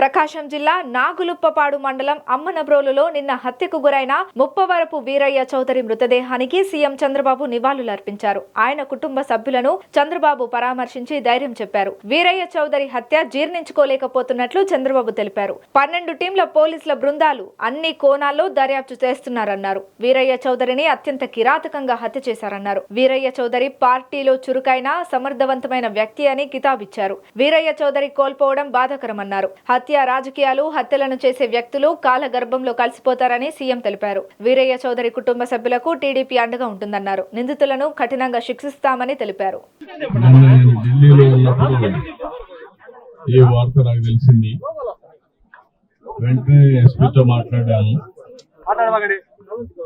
ప్రకాశం జిల్లా నాగులుప్పపాడు మండలం అమ్మనబ్రోలులో నిన్న హత్యకు గురైన ముప్పవరపు వీరయ్య చౌదరి మృతదేహానికి సీఎం చంద్రబాబు నివాళులర్పించారు. ఆయన కుటుంబ సభ్యులను చంద్రబాబు పరామర్శించి ధైర్యం చెప్పారు. వీరయ్య చౌదరి హత్య జీర్ణించుకోలేకపోతున్నట్లు చంద్రబాబు తెలిపారు. పన్నెండు టీంల పోలీసుల బృందాలు అన్ని కోణాల్లో దర్యాప్తు చేస్తున్నారన్నారు. వీరయ్య చౌదరిని అత్యంత కిరాతకంగా హత్య చేశారన్నారు. వీరయ్య చౌదరి పార్టీలో చురుకైన సమర్థవంతమైన వ్యక్తి అని కితాబిచ్చారు. వీరయ్య చౌదరి కోల్పోవడం బాధాకరమన్నారు. హత్య రాజకీయాలు హత్యలను చేసే వ్యక్తులు కాలగర్భంలో కలిసిపోతారని సీఎం తెలిపారు. వీరయ్య చౌదరి కుటుంబ సభ్యులకు టీడీపీ అండగా ఉంటుందన్నారు. నిందితులను కఠినంగా శిక్షిస్తామని తెలిపారు. వార్త నాకు తెలిసింది? వెంటనే ఎస్పీతో మాట్లాడాను.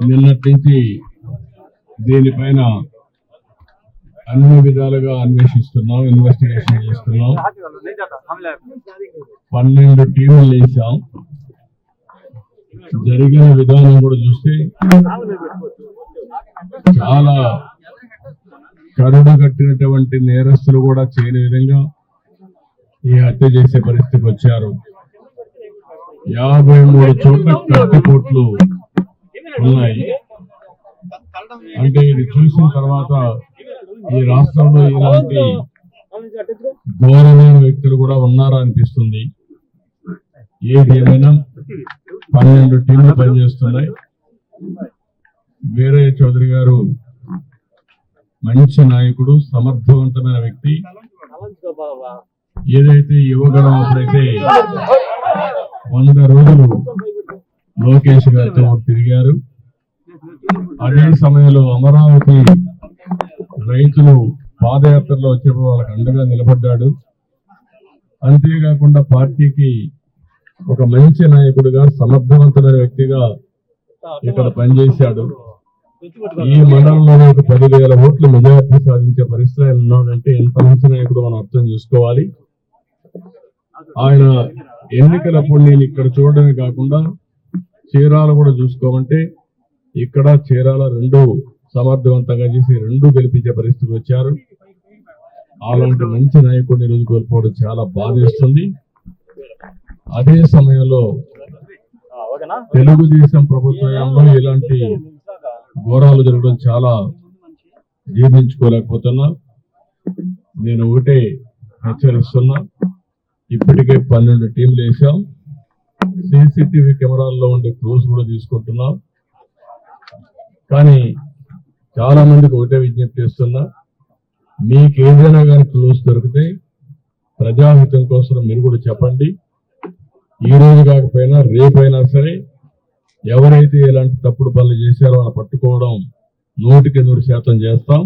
నిన్నటి నుంచి దీనిపైన అన్ని విధాలుగా అన్వేషిస్తున్నాం ఇన్వెస్టిగేషన్ చేస్తున్నాం. పన్నెండు టీములు వేసాం. జరిగిన విధానం కూడా చూస్తే చాలా కరుడు కట్టినటువంటి నేరస్తులు కూడా చేయని విధంగా ఈ హత్య చేసే పరిస్థితికి వచ్చారు. యాభై మూడు చోట్ల కత్తిపోట్లు ఉన్నాయి. అంటే ఇది చూసిన తర్వాత ఈ రాష్ట్రంలో ఇలాంటి ఘోరమైన వ్యక్తులు కూడా ఉన్నారా అనిపిస్తుంది? ఏది ఏమైనా పన్నెండు టీంలు పనిచేస్తున్నాయి. వీరయ్య చౌదరి గారు మంచి నాయకుడు సమర్థవంతమైన వ్యక్తి. ఏదైతే యువగణం అప్పుడైతే వంద రోజులు లోకేష్ గారితో తిరిగారు. అదే సమయంలో అమరావతి రైతులు పాదయాత్రలో వచ్చేప్పుడు వాళ్ళకి అండగా నిలబడ్డాడు. అంతేకాకుండా పార్టీకి ఒక మంచి నాయకుడిగా సమర్థవంతమైన వ్యక్తిగా ఇక్కడ పనిచేశాడు. ఈ మండలంలోనే ఒక పదివేల ఓట్లు మెజార్టీ సాధించే పరిస్థితి ఆయన ఉన్నాడంటే ఎంత మంచి నాయకుడు మనం అర్థం చేసుకోవాలి. ఆయన ఎన్నికలప్పుడు నేను ఇక్కడ చూడడమే కాకుండా చీరాలు కూడా చూసుకోమంటే ఇక్కడ చీరాల రెండు సమర్థవంతంగా చేసి రెండు గెలిపించే పరిస్థితికి వచ్చారు. అలాంటి మంచి నాయకుడిని ఈరోజు కోల్పోవడం చాలా బాధేస్తుంది. అదే సమయంలో తెలుగుదేశం ప్రభుత్వంలో ఇలాంటి ఘోరాలు జరగడం చాలా జీర్ణించుకోలేకపోతున్నా నేను ఒకటే హెచ్చరిస్తున్నా ఇప్పటికే పన్నెండు టీంలు వేసాం సీసీటీవీ కెమెరాల్లో ఉండే క్లోజ్ కూడా తీసుకుంటున్నాం. కానీ చాలా మందికి ఒకటే విజ్ఞప్తి చేస్తున్నా మీకు ఏదైనా కానీ క్లూస్ దొరికితే ప్రజాహితం కోసం మీరు కూడా చెప్పండి. ఈ రోజు కాకపోయినా రేపైనా సరే ఎవరైతే ఇలాంటి తప్పుడు పనులు చేశారో వాళ్ళని పట్టుకోవడం నూటికి నూరు శాతం చేస్తాం.